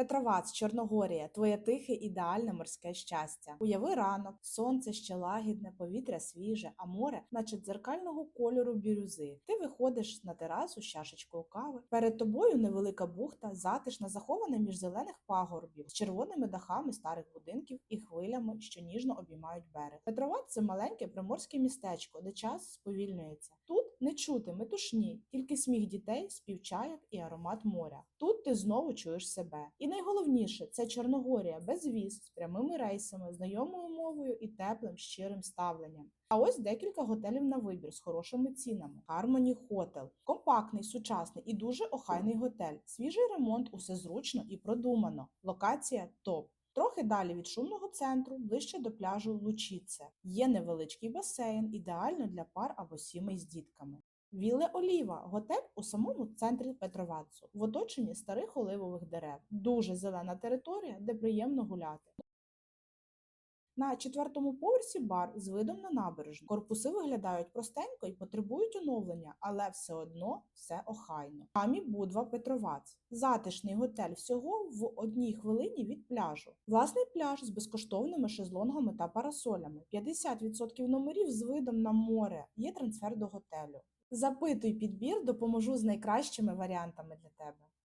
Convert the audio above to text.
Петровац, Чорногорія, твоє тихе ідеальне морське щастя. Уяви ранок, сонце ще лагідне, повітря свіже, а море, наче дзеркального кольору бірюзи. Ти виходиш на терасу з чашечкою кави. Перед тобою невелика бухта, затишна, захована між зелених пагорбів з червоними дахами старих будинків і хвилями, що ніжно обіймають берег. Петровац це маленьке приморське містечко, де час сповільнюється. Тут не чути метушні, тільки сміх дітей, спів чаяк і аромат моря. Тут ти знову чуєш себе. І найголовніше це Чорногорія без віз з прямими рейсами, знайомою мовою і теплим щирим ставленням. А ось декілька готелів на вибір з хорошими цінами. Harmony Hotel – компактний, сучасний і дуже охайний готель. Свіжий ремонт, усе зручно і продумано. Локація топ. Трохи далі від шумного центру, ближче до пляжу Лучіце. Є невеличкий басейн, ідеально для пар або сімей з дітками. Віле Оліва готель у самому центрі Петровацу, в оточенні старих оливових дерев. Дуже зелена територія, де приємно гуляти. На четвертому поверсі бар з видом на набережну. Корпуси виглядають простенько і потребують оновлення, але все одно все охайно. Амі Будва Петровац. Затишний готель всього в одній хвилині від пляжу. Власний пляж з безкоштовними шезлонгами та парасолями. 50% номерів з видом на море. Є трансфер до готелю. Запитуй підбір, допоможу з найкращими варіантами для тебе.